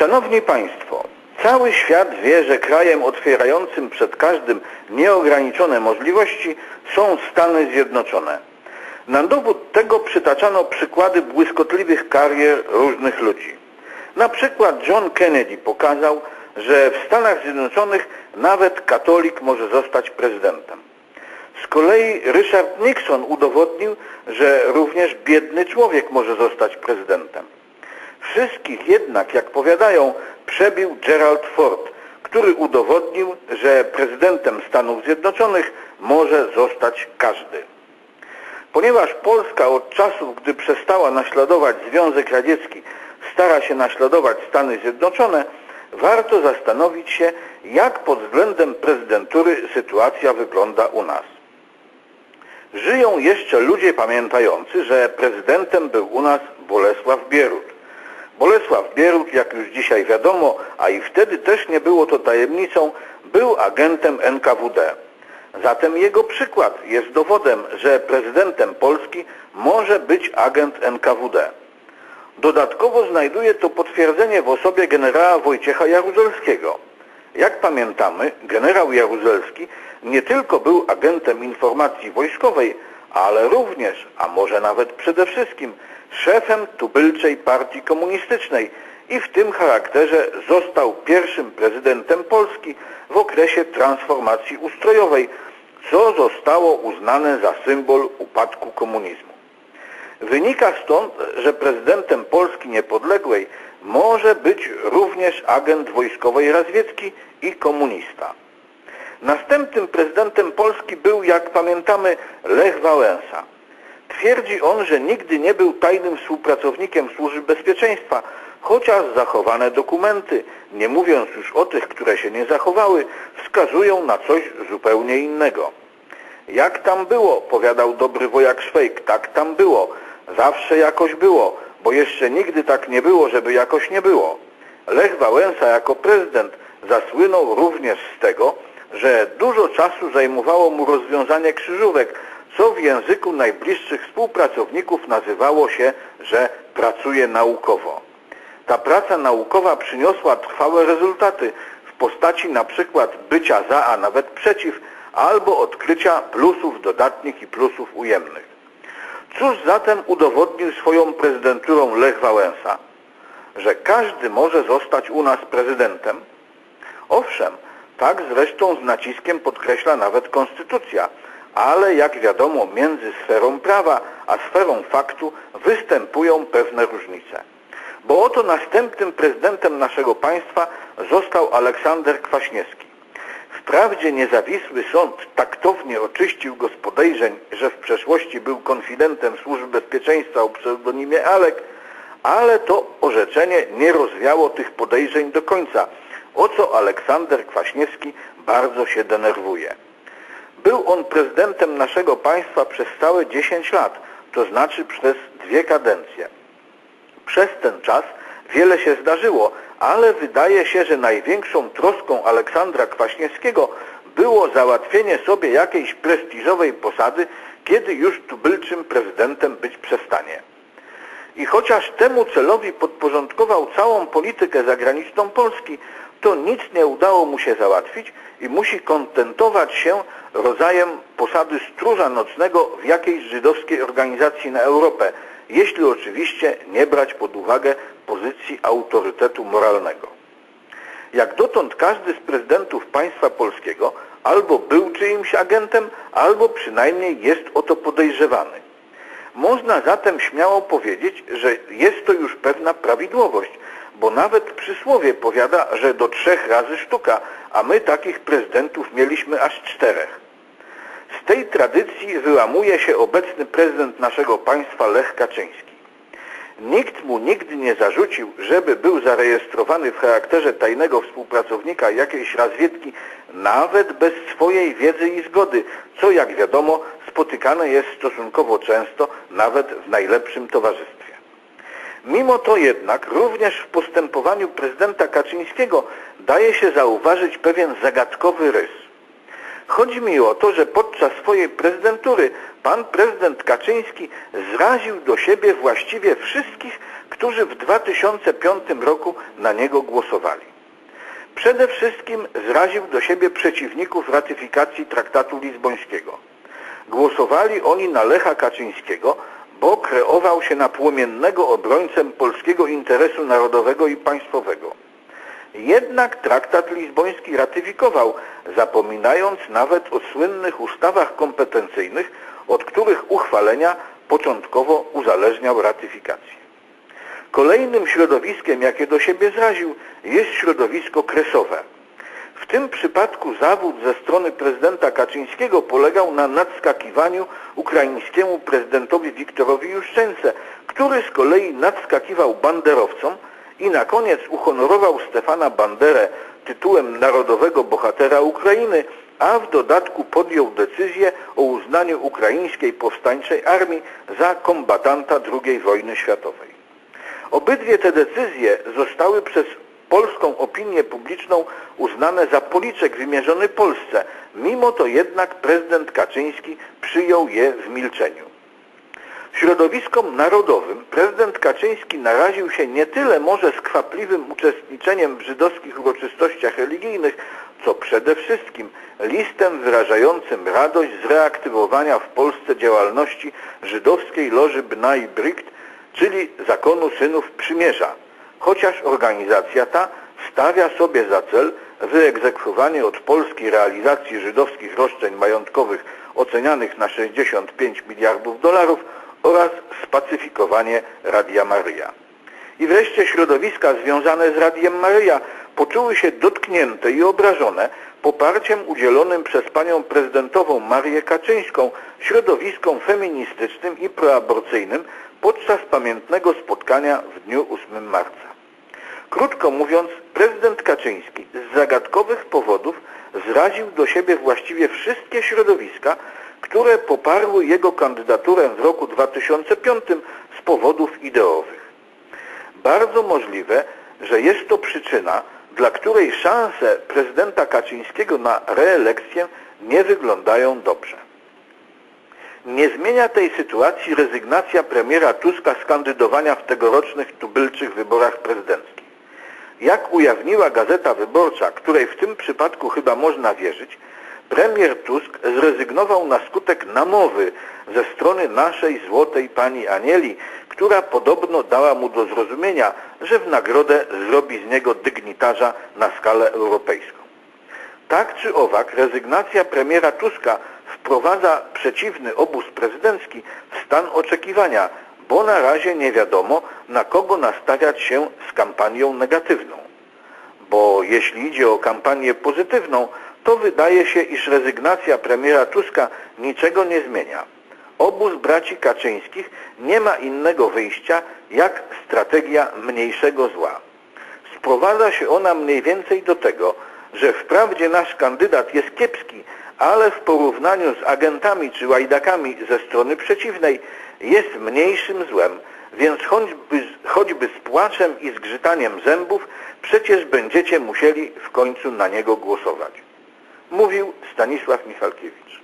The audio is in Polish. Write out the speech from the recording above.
Szanowni Państwo, cały świat wie, że krajem otwierającym przed każdym nieograniczone możliwości są Stany Zjednoczone. Na dowód tego przytaczano przykłady błyskotliwych karier różnych ludzi. Na przykład John Kennedy pokazał, że w Stanach Zjednoczonych nawet katolik może zostać prezydentem. Z kolei Richard Nixon udowodnił, że również biedny człowiek może zostać prezydentem. Wszystkich jednak, jak powiadają, przebił Gerald Ford, który udowodnił, że prezydentem Stanów Zjednoczonych może zostać każdy. Ponieważ Polska od czasów, gdy przestała naśladować Związek Radziecki, stara się naśladować Stany Zjednoczone, warto zastanowić się, jak pod względem prezydentury sytuacja wygląda u nas. Żyją jeszcze ludzie pamiętający, że prezydentem był u nas Bolesław Bierut. Bolesław Bierut, jak już dzisiaj wiadomo, a i wtedy też nie było to tajemnicą, był agentem NKWD. Zatem jego przykład jest dowodem, że prezydentem Polski może być agent NKWD. Dodatkowo znajduje to potwierdzenie w osobie generała Wojciecha Jaruzelskiego. Jak pamiętamy, generał Jaruzelski nie tylko był agentem informacji wojskowej, ale również, a może nawet przede wszystkim, szefem tubylczej partii komunistycznej i w tym charakterze został pierwszym prezydentem Polski w okresie transformacji ustrojowej, co zostało uznane za symbol upadku komunizmu. Wynika stąd, że prezydentem Polski niepodległej może być również agent wojskowej razwiecki i komunista. Następnym prezydentem Polski był, jak pamiętamy, Lech Wałęsa. Twierdzi on, że nigdy nie był tajnym współpracownikiem służb bezpieczeństwa, chociaż zachowane dokumenty, nie mówiąc już o tych, które się nie zachowały, wskazują na coś zupełnie innego. Jak tam było, powiadał dobry wojak Szwejk, tak tam było. Zawsze jakoś było, bo jeszcze nigdy tak nie było, żeby jakoś nie było. Lech Wałęsa jako prezydent zasłynął również z tego, że dużo czasu zajmowało mu rozwiązanie krzyżówek, co w języku najbliższych współpracowników nazywało się, że pracuje naukowo. Ta praca naukowa przyniosła trwałe rezultaty w postaci na przykład bycia za, a nawet przeciw, albo odkrycia plusów dodatnich i plusów ujemnych. Cóż zatem udowodnił swoją prezydenturą Lech Wałęsa? Że każdy może zostać u nas prezydentem? Owszem, tak zresztą z naciskiem podkreśla nawet Konstytucja, ale jak wiadomo między sferą prawa a sferą faktu występują pewne różnice. Bo oto następnym prezydentem naszego państwa został Aleksander Kwaśniewski. Wprawdzie niezawisły sąd taktownie oczyścił go z podejrzeń, że w przeszłości był konfidentem służb bezpieczeństwa o pseudonimie Alek, ale to orzeczenie nie rozwiało tych podejrzeń do końca, o co Aleksander Kwaśniewski bardzo się denerwuje. Był on prezydentem naszego państwa przez całe 10 lat, to znaczy przez dwie kadencje. Przez ten czas wiele się zdarzyło, ale wydaje się, że największą troską Aleksandra Kwaśniewskiego było załatwienie sobie jakiejś prestiżowej posady, kiedy już tubylczym prezydentem być przestanie. I chociaż temu celowi podporządkował całą politykę zagraniczną Polski, to nic nie udało mu się załatwić i musi kontentować się rodzajem posady stróża nocnego w jakiejś żydowskiej organizacji na Europę, jeśli oczywiście nie brać pod uwagę pozycji autorytetu moralnego. Jak dotąd każdy z prezydentów państwa polskiego albo był czyimś agentem, albo przynajmniej jest o to podejrzewany. Można zatem śmiało powiedzieć, że jest to już pewna prawidłowość, bo nawet przysłowie powiada, że do trzech razy sztuka, a my takich prezydentów mieliśmy aż czterech. Z tej tradycji wyłamuje się obecny prezydent naszego państwa Lech Kaczyński. Nikt mu nigdy nie zarzucił, żeby był zarejestrowany w charakterze tajnego współpracownika jakiejś razwiedki, nawet bez swojej wiedzy i zgody, co jak wiadomo spotykane jest stosunkowo często, nawet w najlepszym towarzystwie. Mimo to jednak również w postępowaniu prezydenta Kaczyńskiego daje się zauważyć pewien zagadkowy rys. Chodzi mi o to, że podczas swojej prezydentury pan prezydent Kaczyński zraził do siebie właściwie wszystkich, którzy w 2005 roku na niego głosowali. Przede wszystkim zraził do siebie przeciwników ratyfikacji traktatu lizbońskiego. Głosowali oni na Lecha Kaczyńskiego, bo kreował się na płomiennego obrońcę polskiego interesu narodowego i państwowego. Jednak traktat lizboński ratyfikował, zapominając nawet o słynnych ustawach kompetencyjnych, od których uchwalenia początkowo uzależniał ratyfikację. Kolejnym środowiskiem, jakie do siebie zraził, jest środowisko kresowe. W tym przypadku zawód ze strony prezydenta Kaczyńskiego polegał na nadskakiwaniu ukraińskiemu prezydentowi Wiktorowi Juszczence, który z kolei nadskakiwał banderowcom i na koniec uhonorował Stefana Banderę tytułem Narodowego Bohatera Ukrainy, a w dodatku podjął decyzję o uznaniu ukraińskiej powstańczej armii za kombatanta II wojny światowej. Obydwie te decyzje zostały przez polską opinię publiczną uznane za policzek wymierzony Polsce. Mimo to jednak prezydent Kaczyński przyjął je w milczeniu. Środowiskom narodowym prezydent Kaczyński naraził się nie tyle może skwapliwym uczestniczeniem w żydowskich uroczystościach religijnych, co przede wszystkim listem wyrażającym radość z reaktywowania w Polsce działalności żydowskiej loży Bnai Brikt, czyli zakonu synów przymierza, chociaż organizacja ta stawia sobie za cel wyegzekwowanie od Polski realizacji żydowskich roszczeń majątkowych ocenianych na 65 miliardów dolarów oraz spacyfikowanie Radia Maryja. I wreszcie środowiska związane z Radiem Maryja poczuły się dotknięte i obrażone poparciem udzielonym przez panią prezydentową Marię Kaczyńską środowiskom feministycznym i proaborcyjnym podczas pamiętnego spotkania w dniu 8 marca. Krótko mówiąc, prezydent Kaczyński z zagadkowych powodów zraził do siebie właściwie wszystkie środowiska, które poparły jego kandydaturę w roku 2005 z powodów ideowych. Bardzo możliwe, że jest to przyczyna, dla której szanse prezydenta Kaczyńskiego na reelekcję nie wyglądają dobrze. Nie zmienia tej sytuacji rezygnacja premiera Tuska z kandydowania w tegorocznych tubylczych wyborach prezydenckich. Jak ujawniła Gazeta Wyborcza, której w tym przypadku chyba można wierzyć, premier Tusk zrezygnował na skutek namowy ze strony naszej złotej pani Anieli, która podobno dała mu do zrozumienia, że w nagrodę zrobi z niego dygnitarza na skalę europejską. Tak czy owak, rezygnacja premiera Tuska wprowadza przeciwny obóz prezydencki w stan oczekiwania, bo na razie nie wiadomo, na kogo nastawiać się z kampanią negatywną. Bo jeśli idzie o kampanię pozytywną, to wydaje się, iż rezygnacja premiera Tuska niczego nie zmienia. Obóz braci Kaczyńskich nie ma innego wyjścia jak strategia mniejszego zła. Sprowadza się ona mniej więcej do tego, że wprawdzie nasz kandydat jest kiepski, ale w porównaniu z agentami czy łajdakami ze strony przeciwnej jest mniejszym złem, więc choćby, choćby z płaczem i zgrzytaniem zębów przecież będziecie musieli w końcu na niego głosować. Mówił Stanisław Michalkiewicz.